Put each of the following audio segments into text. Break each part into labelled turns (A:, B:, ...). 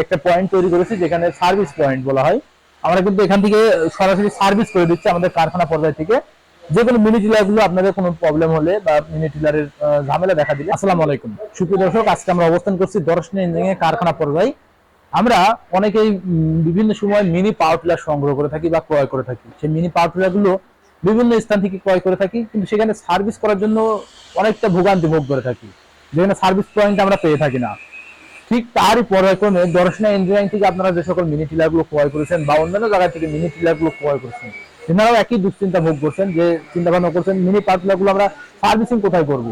A: একটা পয়েন্ট তৈরি করেছি যেখানে সার্ভিস পয়েন্ট বলা হয়। আমরা কিন্তু এখান থেকে সরাসরি সার্ভিস করে দিচ্ছি আমাদের কারখানা পর্যায় থেকে। যে কোনো মিনি আপনাদের কোনো প্রবলেম হলে বা মিনি ঝামেলা দেখা দিলে আলাইকুম। সুপ্রিয় দর্শক, আজকে আমরা অবস্থান করছি দর্শন ইঞ্জিনিয়ারিং এর কারখানা পর্যায়ে। আমরা অনেকেই বিভিন্ন সময় মিনি পাওয়ার টিলার সংগ্রহ করে থাকি বা ক্রয় করে থাকি। সেই মিনি পাওয়ার টিলারগুলো বিভিন্ন স্থান থেকে ক্রয় করে থাকি, কিন্তু সেখানে সার্ভিস করার জন্য অনেকটা ভোগান্তি ভোগ করে থাকি। যেখানে সার্ভিস পয়েন্ট আমরা পেয়ে থাকি না। ঠিক তারই পর্যায়ক্রমে দর্শনা ইঞ্জিনিয়ারিং থেকে আপনারা যে সকল মিনি টিলারগুলো ক্রয় করেছেন বা অন্যান্য জায়গা থেকে মিনি টিলারগুলো ক্রয় করেছেন, এনারাও একই দুশ্চিন্তা ভোগ করছেন যে চিন্তা ভাবনা করছেন মিনি পাওয়ার টিলারগুলো আমরা সার্ভিসিং কোথায় করব।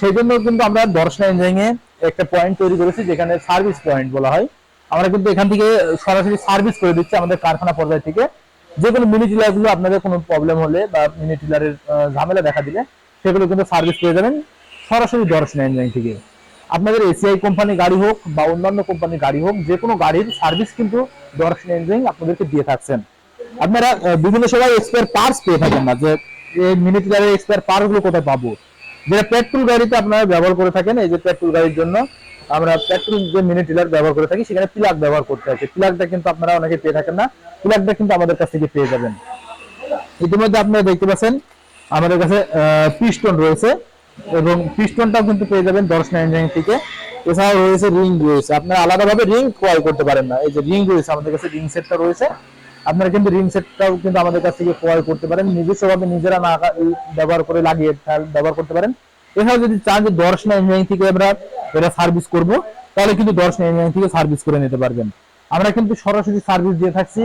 A: সেই জন্য কিন্তু আমরা দর্শনা ইঞ্জিনিয়ারিং এ একটা পয়েন্ট তৈরি করেছি যেখানে সার্ভিস পয়েন্ট বলা হয়। আমরা কিন্তু এখান থেকে সরাসরি সার্ভিস করে দিচ্ছি আমাদের কারখানা পর্যায় থেকে। যে কোনো মিনি টিলারগুলো আপনাদের কোনো প্রবলেম হলে বা মিনি টিলারের ঝামেলা দেখা দিলে সেগুলো কিন্তু সার্ভিস পেয়ে যাবেন সরাসরি দর্শনা ইঞ্জিনিয়ারিং থেকে। আপনাদের এসিআই কোম্পানি গাড়ি হোক বা অন্যান্য কোম্পানির গাড়ি হোক যে কোনো গাড়ির সার্ভিস কিন্তু দর্শন ইঞ্জিনিয়ারিং আপনাদেরকে দিয়ে থাকছেন। আপনারা বিভিন্ন সময় এক্সপায়ার পার্টস পেয়ে থাকেন না, যে এই মিনি টিলারের এক্সপায়ার পার্টসগুলো কোথায় পাবো? যেটা পেট্রোল গাড়িতে আপনারা ব্যবহার করে থাকেন, এই যে পেট্রোল গাড়ির জন্য আমরা পেট্রোল যে মিনি টিলার ব্যবহার করে থাকি, সেখানে প্লাগ ব্যবহার করতে হয় প্লাগটা কিন্তু আপনারা অনেকে পেয়ে থাকেন না প্লাগটা কিন্তু আমাদের কাছ থেকে পেয়ে যাবেন। ইতিমধ্যে আপনারা দেখতে পাচ্ছেন, আমাদের কাছে পিস্টন রয়েছে। এবং পিস্টনটাও কিন্তু পেয়ে যাবেন দর্শন ইঞ্জিনিয়ারিং থেকে। এছাড়াও রয়েছে রিং রয়েছে আপনারা আলাদাভাবে রিং ক্রয় করতে পারেন না। এই যে রিং রয়েছে আমাদের কাছে রিং সেটটা রয়েছে। আপনারা কিন্তু রিং সেটটাও কিন্তু আমাদের কাছ থেকে ক্রয় করতে পারেন। নিজস্বভাবে নিজেরা না ব্যবহার করে লাগিয়ে ব্যবহার করতে পারেন। এছাড়াও যদি চান যে দর্শন ইঞ্জিনিয়ারিং থেকে আমরা এটা সার্ভিস করব, তাহলে কিন্তু দর্শন ইঞ্জিনিয়ারিং থেকে সার্ভিস করে নিতে পারবেন। আমরা কিন্তু সরাসরি সার্ভিস দিয়ে থাকছি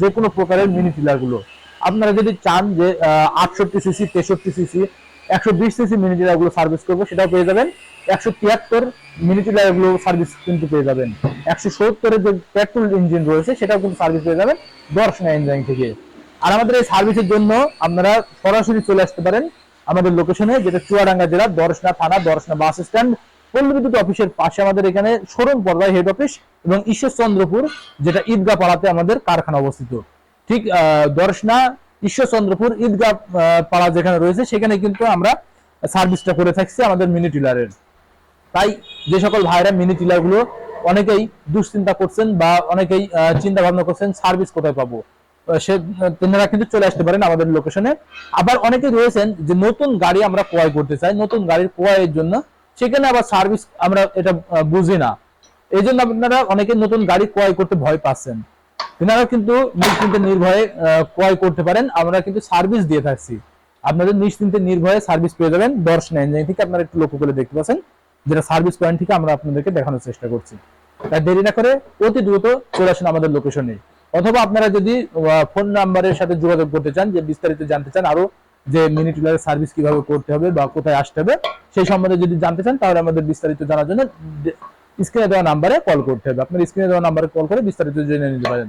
A: যে কোনো প্রকারের মিনি টিলারগুলো। আপনারা যদি চান যে আটষট্টি সিসি তেষট্টি সিসি একশো বিশ সিসি মিনি টিলারগুলো সার্ভিস করব, সেটাও পেয়ে যাবেন। একশো তিয়াত্তর মিনি গুলো সার্ভিস কিন্তু পেয়ে যাবেন। একশো সত্তরের যে পেট্রোল ইঞ্জিন রয়েছে, সেটাও কিন্তু সার্ভিস পেয়ে যাবেন দর্শনা ইঞ্জিনিয়ারিং থেকে। আর আমাদের এই সার্ভিসের জন্য আপনারা সরাসরি চলে আসতে পারেন আমাদের লোকেশনে যেটা চুয়াডাঙ্গা জেলা দর্শনা থানা দর্শনা বাস স্ট্যান্ড পল্লী বিদ্যুৎ অফিসের পাশে আমাদের এখানে শোরুম পর্যায়ে হেড অফিস এবং ঈশ্বরচন্দ্রপুর, যেটা ঈদগাহ পাড়াতে আমাদের কারখানা অবস্থিত। ঠিক দর্শনা ঈশ্বরচন্দ্রপুর ঈদগাহ পাড়া যেখানে রয়েছে, সেখানে কিন্তু আমরা সার্ভিসটা করে থাকছি আমাদের মিনি টিলারের তাই যে সকল ভাইরা মিনি টিলারগুলো অনেকেই দুশ্চিন্তা করছেন বা অনেকেই চিন্তা ভাবনা করছেন সার্ভিস কোথায় পাবো। সে, তেনারা কিন্তু চলে আসতে পারেন আমাদের লোকেশনে আবার অনেকে রয়েছেন যে নতুন গাড়ি আমরা ক্রয় করতে চাই, নতুন গাড়ির ক্রয়ের জন্য। সেখানে আবার সার্ভিস আমরা এটা বুঝি না। এই জন্য আপনারা অনেকে নতুন গাড়ি ক্রয় করতে ভয় পাচ্ছেন। তেনারা কিন্তু নিশ্চিন্তে নির্ভয়ে ক্রয় করতে পারেন। আমরা কিন্তু সার্ভিস দিয়ে থাকছি। আপনাদের নিশ্চিন্তে নির্ভয়ে সার্ভিস পেয়ে যাবেন। দর্শন ইঞ্জিনিয়ারিং থেকে আপনারা একটু লক্ষ্য করে দেখতে পাচ্ছেন, যেটা সার্ভিস পয়েন্ট থেকে আমরা আপনাদেরকে দেখানোর চেষ্টা করছি। তাই দেরি না করে অতি দ্রুত চলে আসুন আমাদের লোকেশনে অথবা আপনারা যদি ফোন নাম্বারের সাথে যোগাযোগ করতে চান, যে বিস্তারিত জানতে চান, আরও যে মিনি টিলারের সার্ভিস কীভাবে করতে হবে বা কোথায় আসতে হবে, সেই সম্বন্ধে যদি জানতে চান, তাহলে আমাদের বিস্তারিত জানার জন্য স্ক্রিনে দেওয়া নাম্বারে কল করতে হবে। আপনার স্ক্রিনে দেওয়া নাম্বারে কল করে বিস্তারিত জেনে নিতে পারেন।